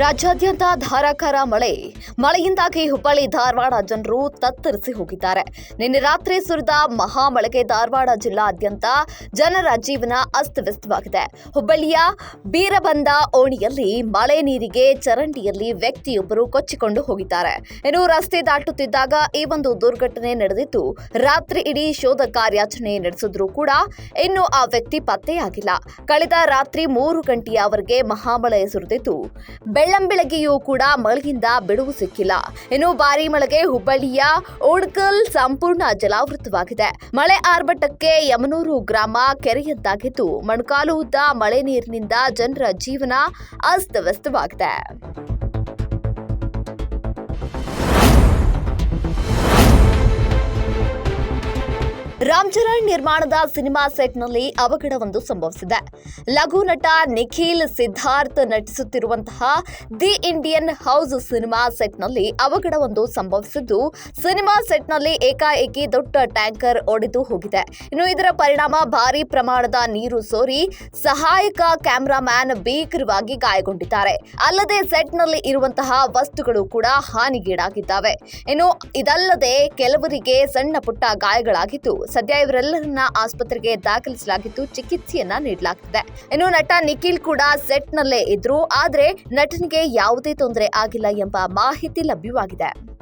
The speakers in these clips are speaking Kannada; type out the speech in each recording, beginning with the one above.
ರಾಜ್ಯಾದ್ಯಂತ ಧಾರಾಕಾರ ಮಳೆ. ಮಳೆಯಿಂದಾಗಿ ಹುಬ್ಬಳ್ಳಿ, ಧಾರವಾಡ ಜನರು ತತ್ತರಿಸಿ ಹೋಗಿದ್ದಾರೆ. ನಿನ್ನೆ ರಾತ್ರಿ ಸುರಿದ ಮಹಾಮಳೆಗೆ ಧಾರವಾಡ ಜಿಲ್ಲಾದ್ಯಂತ ಜನರ ಜೀವನ ಅಸ್ತವ್ಯಸ್ತವಾಗಿದೆ. ಹುಬ್ಬಳ್ಳಿಯ ಬೀರಬಂದ ಓಣಿಯಲ್ಲಿ ಮಳೆ ನೀರಿಗೆ ಚರಂಡಿಯಲ್ಲಿ ವ್ಯಕ್ತಿಯೊಬ್ಬರು ಕೊಚ್ಚಿಕೊಂಡು ಹೋಗಿದ್ದಾರೆ. ಇನ್ನು ರಸ್ತೆ ದಾಟುತ್ತಿದ್ದಾಗ ಈ ಒಂದು ದುರ್ಘಟನೆ ನಡೆದಿದ್ದು, ರಾತ್ರಿ ಇಡೀ ಶೋಧ ಕಾರ್ಯಾಚರಣೆ ನಡೆಸಿದ್ರೂ ಕೂಡ ಇನ್ನು ಆ ವ್ಯಕ್ತಿ ಪತ್ತೆಯಾಗಿಲ್ಲ. ಕಳೆದ ರಾತ್ರಿ ಮೂರು ಗಂಟೆಯವರೆಗೆ ಮಹಾಮಳೆ ಸುರಿದಿದ್ದು ಬೆಳ್ಳಂಬೆಳಗ್ಗೆಯೂ ಕೂಡ ಮಳೆಯಿಂದ ಬಿಡುವು ಸಿಕ್ಕಿಲ್ಲ. ಇನ್ನು ಭಾರಿ ಮಳೆಗೆ ಹುಬ್ಬಳ್ಳಿಯ ಉಡ್ಕಲ್ ಸಂಪೂರ್ಣ ಜಲಾವೃತವಾಗಿದೆ. ಮಳೆ ಆರ್ಭಟಕ್ಕೆ ಯಮನೂರು ಗ್ರಾಮ ಕೆರೆಯದ್ದಾಗಿದ್ದು, ಮಣ್ಕಾಲು ಉದ್ದ ಮಳೆ ನೀರಿನಿಂದ ಜನರ ಜೀವನ ಅಸ್ತವ್ಯಸ್ತವಾಗಿದೆ. ರಾಮ್ ಚರಣ್ ನಿರ್ಮಾಣದ ಸಿನಿಮಾ ಸೆಟ್ನಲ್ಲಿ ಅವಘಡವೊಂದು ಸಂಭವಿಸಿದೆ. ಲಘು ನಟ ನಿಖಿಲ್ ಸಿದ್ಧಾರ್ಥ್ ನಟಿಸುತ್ತಿರುವಂತಹ ದಿ ಇಂಡಿಯನ್ ಹೌಸ್ ಸಿನಿಮಾ ಸೆಟ್ನಲ್ಲಿ ಅವಘಡವೊಂದು ಸಂಭವಿಸಿದ್ದು, ಸಿನಿಮಾ ಸೆಟ್ನಲ್ಲಿ ಏಕಾಏಕಿ ದೊಡ್ಡ ಟ್ಯಾಂಕರ್ ಒಡೆದು ಹೋಗಿದೆ. ಇನ್ನು ಇದರ ಪರಿಣಾಮ ಭಾರಿ ಪ್ರಮಾಣದ ನೀರು ಸೋರಿ, ಸಹಾಯಕ ಕ್ಯಾಮೆರಾಮ್ಯಾನ್ ಭೀಕರವಾಗಿ ಗಾಯಗೊಂಡಿದ್ದಾರೆ. ಅಲ್ಲದೆ ಸೆಟ್ನಲ್ಲಿ ಇರುವಂತಹ ವಸ್ತುಗಳು ಕೂಡ ಹಾನಿಗೀಡಾಗಿದ್ದಾವೆ. ಇನ್ನು ಇದಲ್ಲದೆ ಕೆಲವರಿಗೆ ಸಣ್ಣ ಪುಟ್ಟ ಗಾಯಗಳಾಗಿದ್ದು ಸದ್ಯ ಇವರೆಲ್ಲರನ್ನ ಆಸ್ಪತ್ರೆಗೆ ದಾಖಲಿಸಲಾಗಿದ್ದು ಚಿಕಿತ್ಸೆಯನ್ನ ನೀಡಲಾಗ್ತಿದೆ. ಇನ್ನು ನಟ ನಿಖಿಲ್ ಕೂಡ ಸೆಟ್ ನಲ್ಲೇ ಇದ್ರು. ಆದ್ರೆ ನಟನಿಗೆ ಯಾವುದೇ ತೊಂದರೆ ಆಗಿಲ್ಲ ಎಂಬ ಮಾಹಿತಿ ಲಭ್ಯವಾಗಿದೆ.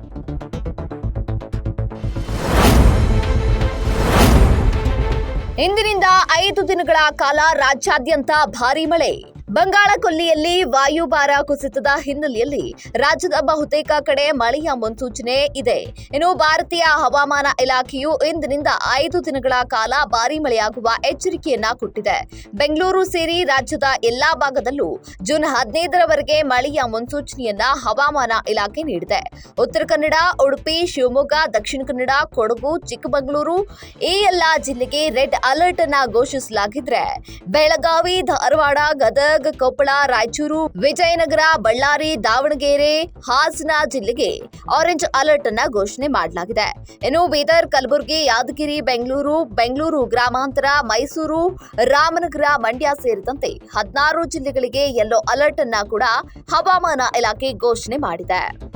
ಇಂದಿನಿಂದ ಐದು ದಿನಗಳ ಕಾಲ ರಾಜ್ಯಾದ್ಯಂತ ಭಾರೀ ಮಳೆ. ಬಂಗಾಳ ಕೊಲ್ಲಿಯಲ್ಲಿ ವಾಯುಭಾರ ಕುಸಿತದ ಹಿನ್ನೆಲೆಯಲ್ಲಿ ರಾಜ್ಯದ ಬಹುತೇಕ ಕಡೆ ಮಳೆಯ ಮುನ್ಸೂಚನೆ ಇದೆ. ಇನ್ನು ಭಾರತೀಯ ಹವಾಮಾನ ಇಲಾಖೆಯು ಇಂದಿನಿಂದ ಐದು ದಿನಗಳ ಕಾಲ ಭಾರೀ ಮಳೆಯಾಗುವ ಎಚ್ಚರಿಕೆಯನ್ನ ಕೊಟ್ಟಿದೆ. ಬೆಂಗಳೂರು ಸೇರಿ ರಾಜ್ಯದ ಎಲ್ಲಾ ಭಾಗದಲ್ಲೂ ಜೂನ್ ಹದಿನೈದರವರೆಗೆ ಮಳೆಯ ಮುನ್ಸೂಚನೆಯನ್ನ ಹವಾಮಾನ ಇಲಾಖೆ ನೀಡಿದೆ. ಉತ್ತರ ಕನ್ನಡ, ಉಡುಪಿ, ಶಿವಮೊಗ್ಗ, ದಕ್ಷಿಣ ಕನ್ನಡ, ಕೊಡಗು, ಚಿಕ್ಕಮಗಳೂರು ಈ ಎಲ್ಲಾ ಜಿಲ್ಲೆಗೆ ರೆಡ್ ಅಲರ್ಟ್ ಅನ್ನ ಘೋಷಿಸಲಾಗಿದ್ರೆ ಬೆಳಗಾವಿ, ಧಾರವಾಡ, ಗದಗ ಕೊಪ್ಪಳ, ರಾಯಚೂರು, ವಿಜಯನಗರ, ಬಳ್ಳಾರಿ, ದಾವಣಗೆರೆ, ಹಾಸನ ಜಿಲ್ಲೆಗೆ ಆರೆಂಜ್ ಅಲರ್ಟ್ ಅನ್ನ ಘೋಷಣೆ ಮಾಡಲಾಗಿದೆ. ಇನ್ನು ಬೀದರ್, ಕಲಬುರಗಿ, ಯಾದಗಿರಿ, ಬೆಂಗಳೂರು ಬೆಂಗಳೂರು ಗ್ರಾಮಾಂತರ, ಮೈಸೂರು, ರಾಮನಗರ, ಮಂಡ್ಯ ಸೇರಿದಂತೆ ಹದಿನಾರು ಜಿಲ್ಲೆಗಳಿಗೆ ಯೆಲ್ಲೋ ಅಲರ್ಟ್ ಅನ್ನ ಕೂಡ ಹವಾಮಾನ ಇಲಾಖೆ ಘೋಷಣೆ ಮಾಡಿದೆ.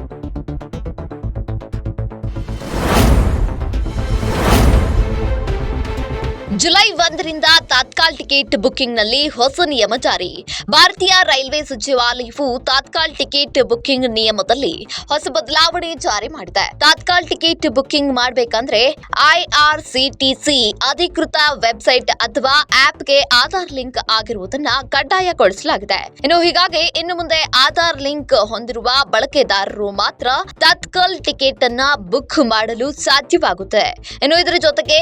ಜುಲೈ ಒಂದರಿಂದ ತಾತ್ಕಾಲ್ ಟಿಕೆಟ್ ಬುಕ್ಕಿಂಗ್ನಲ್ಲಿ ಹೊಸ ನಿಯಮ ಜಾರಿ. ಭಾರತೀಯ ರೈಲ್ವೆ ಸಚಿವಾಲಯವು ತಾತ್ಕಾಲ್ ಟಿಕೆಟ್ ಬುಕ್ಕಿಂಗ್ ನಿಯಮದಲ್ಲಿ ಹೊಸ ಬದಲಾವಣೆ ಜಾರಿ ಮಾಡಿದೆ. ತಾತ್ಕಾಲ್ ಟಿಕೆಟ್ ಬುಕ್ಕಿಂಗ್ ಮಾಡಬೇಕಂದ್ರೆ ಐಆರ್ಸಿಟಿಸಿ ಅಧಿಕೃತ ವೆಬ್ಸೈಟ್ ಅಥವಾ ಆಪ್ಗೆ ಆಧಾರ್ ಲಿಂಕ್ ಆಗಿರುವುದನ್ನ ಕಡ್ಡಾಯಗೊಳಿಸಲಾಗಿದೆ. ಇನ್ನು ಹೀಗಾಗಿ ಇನ್ನು ಮುಂದೆ ಆಧಾರ್ ಲಿಂಕ್ ಹೊಂದಿರುವ ಬಳಕೆದಾರರು ಮಾತ್ರ ತಾತ್ಕಾಲ್ ಟಿಕೆಟ್ ಅನ್ನ ಬುಕ್ ಮಾಡಲು ಸಾಧ್ಯವಾಗುತ್ತೆ. ಇನ್ನು ಇದರ ಜೊತೆಗೆ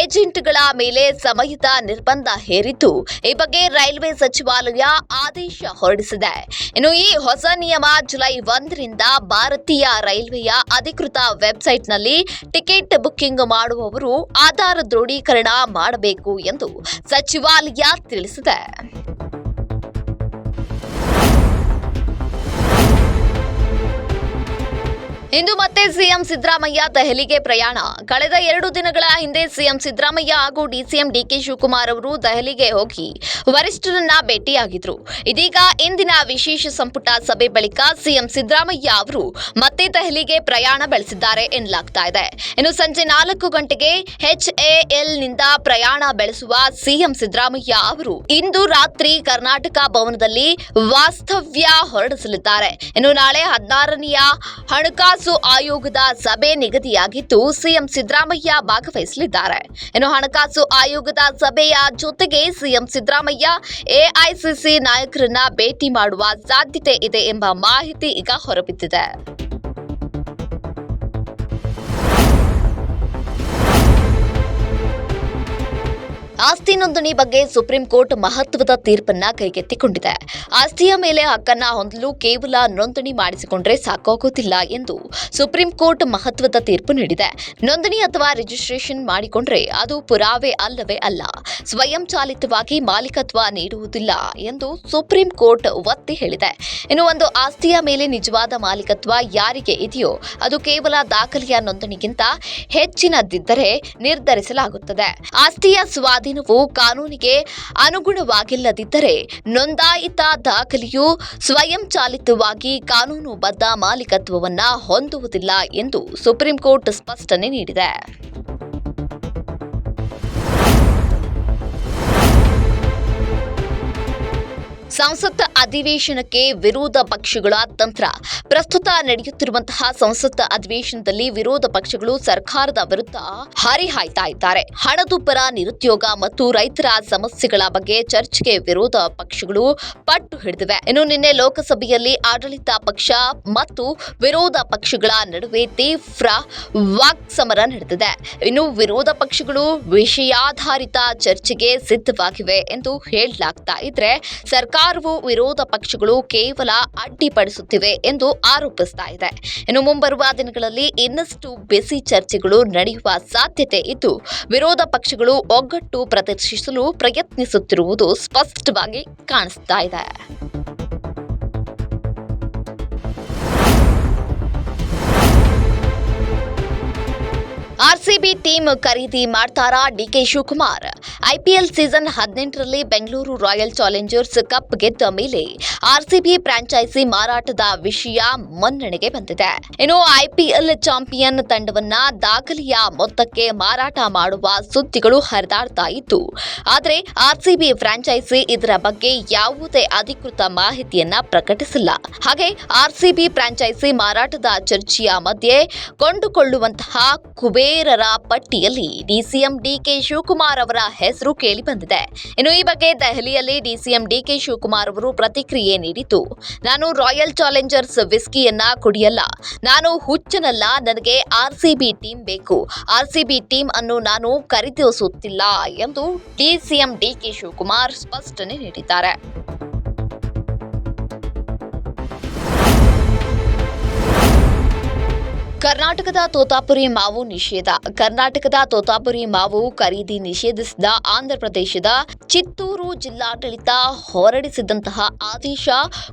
ಏಜೆಂಟ್ಗಳ ಮೇಲೆ ಸಮಯದ ನಿರ್ಬಂಧ ಹೇರಿದ್ದು, ಈ ಬಗ್ಗೆ ರೈಲ್ವೆ ಸಚಿವಾಲಯ ಆದೇಶ ಹೊರಡಿಸಿದೆ. ಇನ್ನು ಈ ಹೊಸ ನಿಯಮ ಜುಲೈ ಒಂದರಿಂದ ಭಾರತೀಯ ರೈಲ್ವೆಯ ಅಧಿಕೃತ ವೆಬ್ಸೈಟ್ನಲ್ಲಿ ಟಿಕೆಟ್ ಬುಕ್ಕಿಂಗ್ ಮಾಡುವವರು ಆಧಾರ ದೃಢೀಕರಣ ಮಾಡಬೇಕು ಎಂದು ಸಚಿವಾಲಯ ತಿಳಿಸಿದೆ. ಇಂದು ಮತ್ತೆ ಸಿಎಂ ಸಿದ್ದರಾಮಯ್ಯ ದೆಹಲಿಗೆ ಪ್ರಯಾಣ. ಕಳೆದ ಎರಡು ದಿನಗಳ ಹಿಂದೆ ಸಿಎಂ ಸಿದ್ದರಾಮಯ್ಯ ಹಾಗೂ ಡಿಸಿಎಂ ಡಿಕೆ ಶಿವಕುಮಾರ್ ಅವರು ದೆಹಲಿಗೆ ಹೋಗಿ ವರಿಷ್ಠರನ್ನ ಭೇಟಿಯಾಗಿದ್ರು. ಇದೀಗ ಇಂದಿನ ವಿಶೇಷ ಸಂಪುಟ ಸಭೆ ಬಳಿಕ ಸಿಎಂ ಸಿದ್ದರಾಮಯ್ಯ ಅವರು ಮತ್ತೆ ದೆಹಲಿಗೆ ಪ್ರಯಾಣ ಬೆಳೆಸಿದ್ದಾರೆ ಎನ್ನಲಾಗ್ತಾ ಇದೆ. ಇನ್ನು ಸಂಜೆ ನಾಲ್ಕು ಗಂಟೆಗೆ ನಿಂದ ಪ್ರಯಾಣ ಬೆಳೆಸುವ ಸಿಎಂ ಸಿದ್ದರಾಮಯ್ಯ ಅವರು ಇಂದು ರಾತ್ರಿ ಕರ್ನಾಟಕ ಭವನದಲ್ಲಿ ವಾಸ್ತವ್ಯ ಹೊರಡಿಸಲಿದ್ದಾರೆ. ಇನ್ನು ನಾಳೆ ಹದಿನಾರನೆಯ ಹಣಕಾಸು ಆಯೋಗದ ಸಭೆ ನಿಗದಿಯಾಗಿದ್ದು ಸಿಎಂ ಸಿದ್ದರಾಮಯ್ಯ ಭಾಗವಹಿಸಲಿದ್ದಾರೆ. ಇನ್ನು ಹಣಕಾಸು ಆಯೋಗದ ಸಭೆಯ ಜೊತೆಗೆ ಸಿಎಂ ಸಿದ್ದರಾಮಯ್ಯ ಎಐಸಿಸಿ ನಾಯಕರನ್ನ ಭೇಟಿ ಮಾಡುವ ಸಾಧ್ಯತೆ ಇದೆ ಎಂಬ ಮಾಹಿತಿ ಈಗ ಹೊರಬಿದ್ದಿದೆ. ಆಸ್ತಿ ನೋಂದಣಿ ಬಗ್ಗೆ ಸುಪ್ರೀಂ ಕೋರ್ಟ್ ಮಹತ್ವದ ತೀರ್ಪನ್ನ ಕೈಗೆತ್ತಿಕೊಂಡಿದೆ. ಆಸ್ತಿಯ ಮೇಲೆ ಹಕ್ಕನ್ನ ಹೊಂದಲು ಕೇವಲ ನೋಂದಣಿ ಮಾಡಿಸಿಕೊಂಡ್ರೆ ಸಾಕಾಗೋದಿಲ್ಲ ಎಂದು ಸುಪ್ರೀಂ ಕೋರ್ಟ್ ಮಹತ್ವದ ತೀರ್ಪು ನೀಡಿದೆ. ನೋಂದಣಿ ಅಥವಾ ರಿಜಿಸ್ಟ್ರೇಷನ್ ಮಾಡಿಕೊಂಡ್ರೆ ಅದು ಪುರಾವೆ ಅಲ್ಲವೇ ಅಲ್ಲ, ಸ್ವಯಂ ಚಾಲಿತವಾಗಿ ಮಾಲೀಕತ್ವ ನೀಡುವುದಿಲ್ಲ ಎಂದು ಸುಪ್ರೀಂ ಕೋರ್ಟ್ ಒತ್ತಿ ಹೇಳಿದೆ. ಇನ್ನು ಒಂದು ಆಸ್ತಿಯ ಮೇಲೆ ನಿಜವಾದ ಮಾಲೀಕತ್ವ ಯಾರಿಗೆ ಇದೆಯೋ ಅದು ಕೇವಲ ದಾಖಲೆಯ ನೋಂದಣಿಗಿಂತ ಹೆಚ್ಚಿನದಿದ್ದರೆ ನಿರ್ಧರಿಸಲಾಗುತ್ತದೆ. ಆಸ್ತಿಯ ಸ್ವಾಧೀನ ಅಧೀನವು ಕಾನೂನಿಗೆ ಅನುಗುಣವಾಗಿಲ್ಲದಿದ್ದರೆ ನೋಂದಾಯಿತ ದಾಖಲೆಯು ಸ್ವಯಂಚಾಲಿತವಾಗಿ ಕಾನೂನುಬದ್ಧ ಮಾಲೀಕತ್ವವನ್ನು ಹೊಂದುವುದಿಲ್ಲ ಎಂದು ಸುಪ್ರೀಂ ಕೋರ್ಟ್ ಸ್ಪಷ್ಟನೆ ನೀಡಿದೆ. ಸಂಸತ್ ಅಧಿವೇಶನಕ್ಕೆ ವಿರೋಧ ಪಕ್ಷಗಳ ತಂತ್ರ. ಪ್ರಸ್ತುತ ನಡೆಯುತ್ತಿರುವಂತಹ ಸಂಸತ್ ಅಧಿವೇಶನದಲ್ಲಿ ವಿರೋಧ ಪಕ್ಷಗಳು ಸರ್ಕಾರದ ವಿರುದ್ಧ ಹರಿಹಾಯ್ತಾ ಇದ್ದಾರೆ. ಹಣದುಬ್ಬರ, ನಿರುದ್ಯೋಗ ಮತ್ತು ರೈತರ ಸಮಸ್ಯೆಗಳ ಬಗ್ಗೆ ಚರ್ಚೆಗೆ ವಿರೋಧ ಪಕ್ಷಗಳು ಪಟ್ಟು ಹಿಡಿದಿವೆ. ಇನ್ನು ನಿನ್ನೆ ಲೋಕಸಭೆಯಲ್ಲಿ ಆಡಳಿತ ಪಕ್ಷ ಮತ್ತು ವಿರೋಧ ಪಕ್ಷಗಳ ನಡುವೆ ತೀವ್ರ ವಾಕ್ಸಮರ ನಡೆದಿದೆ. ಇನ್ನು ವಿರೋಧ ಪಕ್ಷಗಳು ವಿಷಯಾಧಾರಿತ ಚರ್ಚೆಗೆ ಸಿದ್ಧವಾಗಿವೆ ಎಂದು ಹೇಳಲಾಗ್ತಾ ಇದ್ರೆ ಸರ್ಕಾರವು ವಿರೋಧ ಪಕ್ಷಗಳು ಕೇವಲ ಅಡ್ಡಿಪಡಿಸುತ್ತಿವೆ ಎಂದು ಆರೋಪಿಸ್ತಾ ಇದೆ. ಇನ್ನು ಮುಂಬರುವ ದಿನಗಳಲ್ಲಿ ಇನ್ನಷ್ಟು ಬಿಸಿ ಚರ್ಚೆಗಳು ನಡೆಯುವ ಸಾಧ್ಯತೆ ಇದ್ದು, ವಿರೋಧ ಪಕ್ಷಗಳು ಒಗ್ಗಟ್ಟು ಪ್ರದರ್ಶಿಸಲು ಪ್ರಯತ್ನಿಸುತ್ತಿರುವುದು ಸ್ಪಷ್ಟವಾಗಿ ಕಾಣಿಸ್ತಾ ಇದೆ. ಆರ್ಸಿಬಿ ಟೀಮ್ ಖರೀದಿ ಮಾಡ್ತಾರಾ ಡಿಕೆ ಶಿವಕುಮಾರ್. ಐಪಿಎಲ್ ಸೀಸನ್ ಹದಿನೆಂಟರಲ್ಲಿ ಬೆಂಗಳೂರು ರಾಯಲ್ ಚಾಲೆಂಜರ್ಸ್ ಕಪ್ ಗೆದ್ದ ಮೇಲೆ ಆರ್ಸಿಬಿ ಫ್ರಾಂಚೈಸಿ ಮಾರಾಟದ ವಿಷಯ ಮನ್ನಣೆಗೆ ಬಂದಿದೆ. ಇನ್ನು ಐಪಿಎಲ್ ಚಾಂಪಿಯನ್ ತಂಡವನ್ನ ದಾಖಲೆಯ ಮೊತ್ತಕ್ಕೆ ಮಾರಾಟ ಮಾಡುವ ಸುದ್ದಿಗಳು ಹರಿದಾಡ್ತಾ ಇತ್ತು ಆದರೆ ಆರ್ಸಿಬಿ ಫ್ರಾಂಚೈಸಿ ಇದರ ಬಗ್ಗೆ ಯಾವುದೇ ಅಧಿಕೃತ ಮಾಹಿತಿಯನ್ನ ಪ್ರಕಟಿಸಿಲ್ಲ. ಹಾಗೆ ಆರ್ಸಿಬಿ ಫ್ರಾಂಚೈಸಿ ಮಾರಾಟದ ಚರ್ಚೆಯ ಮಧ್ಯೆ ಕೊಂಡುಕೊಳ್ಳುವಂತಹ ಕುಬೇರರ ಪಟ್ಟಿಯಲ್ಲಿ ಡಿಸಿಎಂ ಡಿಕೆ ಶಿವಕುಮಾರ್ ಅವರ ಹೆಸರು ಕೇಳಿ ಬಂದಿದೆ ಇನ್ನು ಈ ಬಗ್ಗೆ ದೆಹಲಿಯಲ್ಲಿ ಡಿಸಿಎಂ ಡಿಕೆ ಶಿವಕುಮಾರ್ ಅವರು ಪ್ರತಿಕ್ರಿಯೆ ನೀಡಿದ್ದು, ನಾನು ರಾಯಲ್ ಚಾಲೆಂಜರ್ಸ್ ವಿಸ್ಕಿಯನ್ನ ಕುಡಿಯಲ್ಲ. ನಾನು ಹುಚ್ಚನಲ್ಲ. ನನಗೆ ಆರ್ಸಿಬಿ ಟೀಮ್ ಬೇಕು. ಆರ್ಸಿಬಿ ಟೀಮ್ ಅನ್ನು ನಾನು ಖರೀದಿಸುತ್ತಿಲ್ಲ ಎಂದು ಡಿಸಿಎಂ ಡಿಕೆ ಶಿವಕುಮಾರ್ ಸ್ಪಷ್ಟನೆ ನೀಡಿದ್ದಾರೆ. ಕರ್ನಾಟಕದ ತೋತಾಪುರಿ ಮಾವು ನಿಷೇಧ. ಕರ್ನಾಟಕದ ತೋತಾಪುರಿ ಮಾವು ಖರೀದಿ ನಿಷೇಧಿಸಿದ ಆಂಧ್ರಪ್ರದೇಶದ ಚಿತ್ತೂರು ಜಿಲ್ಲಾಡಳಿತ ಹೊರಡಿಸಿದಂತಹ ಆದೇಶ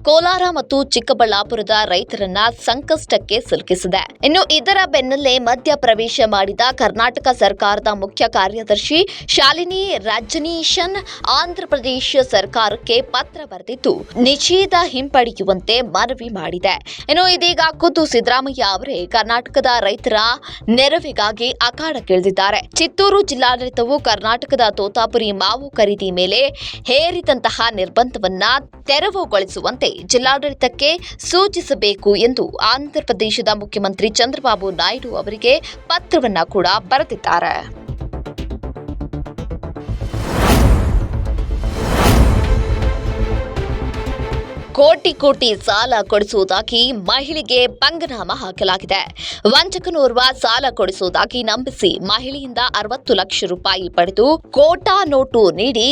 ಕೋಲಾರ ಮತ್ತು ಚಿಕ್ಕಬಳ್ಳಾಪುರದ ರೈತರನ್ನ ಸಂಕಷ್ಟಕ್ಕೆ ಸಿಲುಕಿಸಿದೆ. ಇನ್ನು ಇದರ ಬೆನ್ನಲ್ಲೇ ಮಧ್ಯ ಪ್ರವೇಶ ಮಾಡಿದ ಕರ್ನಾಟಕ ಸರ್ಕಾರದ ಮುಖ್ಯ ಕಾರ್ಯದರ್ಶಿ ಶಾಲಿನಿ ರಜನೀಶನ್ ಆಂಧ್ರಪ್ರದೇಶ ಸರ್ಕಾರಕ್ಕೆ ಪತ್ರ ಬರೆದಿದ್ದು, ನಿಷೇಧ ಹಿಂಪಡೆಯುವಂತೆ ಮನವಿ ಮಾಡಿದೆ. ಇನ್ನು ಇದೀಗ ಖುದ್ದು ಸಿದ್ದರಾಮಯ್ಯ ಅವರೇ ಕರ್ನಾಟಕದ ರೈತರ ನೆರವಿಗಾಗಿ ಅಖಾಡಕ್ಕಿಳಿದಿದ್ದಾರೆ ಚಿತ್ತೂರು ಜಿಲ್ಲಾಡಳಿತವು ಕರ್ನಾಟಕದ ತೋತಾಪುರಿ ಮಾವು ಖರೀದಿ ಮೇಲೆ ಹೇರಿದಂತಹ ನಿರ್ಬಂಧವನ್ನ ತೆರವುಗೊಳಿಸುವಂತೆ ಜಿಲ್ಲಾಡಳಿತಕ್ಕೆ ಸೂಚಿಸಬೇಕು ಎಂದು ಆಂಧ್ರಪ್ರದೇಶದ ಮುಖ್ಯಮಂತ್ರಿ ಚಂದ್ರಬಾಬು ನಾಯ್ಡು ಅವರಿಗೆ ಪತ್ರವನ್ನ ಕೂಡ ಬರೆದಿದ್ದಾರೆ. ಕೋಟಿ ಕೋಟಿ ಸಾಲ ಕೊಡಿಸುವುದಾಗಿ ಮಹಿಳೆಗೆ ಪಂಗನಾಮ ಹಾಕಲಾಗಿದೆ. ವಂಚಕನೋರ್ವ ಸಾಲ ಕೊಡಿಸುವುದಾಗಿ ನಂಬಿಸಿ ಮಹಿಳೆಯಿಂದ ಅರವತ್ತು ಲಕ್ಷ ರೂಪಾಯಿ ಪಡೆದು ಕೋಟಾ ನೋಟು ನೀಡಿ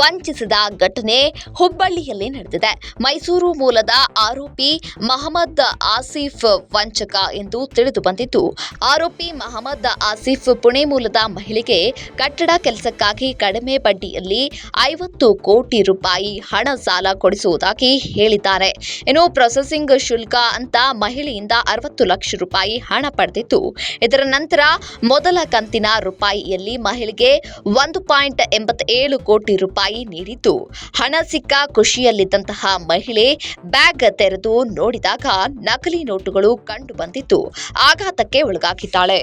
ವಂಚಿಸಿದ ಘಟನೆ ಹುಬ್ಬಳ್ಳಿಯಲ್ಲಿ ನಡೆದಿದೆ. ಮೈಸೂರು ಮೂಲದ ಆರೋಪಿ ಮಹಮ್ಮದ್ ಆಸಿಫ್ ವಂಚಕ ಎಂದು ತಿಳಿದು ಬಂದಿದ್ದು, ಆರೋಪಿ ಮಹಮ್ಮದ್ ಆಸಿಫ್ ಪುಣೆ ಮೂಲದ ಮಹಿಳೆಗೆ ಕಟ್ಟಡ ಕೆಲಸಕ್ಕಾಗಿ ಕಡಿಮೆ ಬಡ್ಡಿಯಲ್ಲಿ ಐವತ್ತು ಕೋಟಿ ರೂಪಾಯಿ ಹಣ ಸಾಲ ಕೊಡಿಸುವುದಾಗಿ ಹೇಳಿದ್ದಾರೆ. ಇನ್ನು ಪ್ರೊಸೆಸಿಂಗ್ ಶುಲ್ಕ ಅಂತ ಮಹಿಳೆಯಿಂದ ಅರವತ್ತು ಲಕ್ಷ ರೂಪಾಯಿ ಹಣ ಪಡೆದಿದ್ದು ಇದರ ನಂತರ ಮೊದಲ ಕಂತಿನ ರೂಪಾಯಿಯಲ್ಲಿ ಮಹಿಳೆಗೆ ಒಂದು ಪಾಯಿಂಟ್ ಎಂಬತ್ತೇಳು ಕೋಟಿ ರೂಪಾಯಿ ನೀಡಿದ್ದು ಹಣ ಸಿಕ್ಕ ಖುಷಿಯಲ್ಲಿದ್ದಂತಹ ಮಹಿಳೆ ಬ್ಯಾಗ್ ತೆರೆದು ನೋಡಿದಾಗ ನಕಲಿ ನೋಟುಗಳು ಕಂಡು ಬಂದಿತ್ತು. ಆಘಾತಕ್ಕೆ ಒಳಗಾಗಿದ್ದಾಳೆ.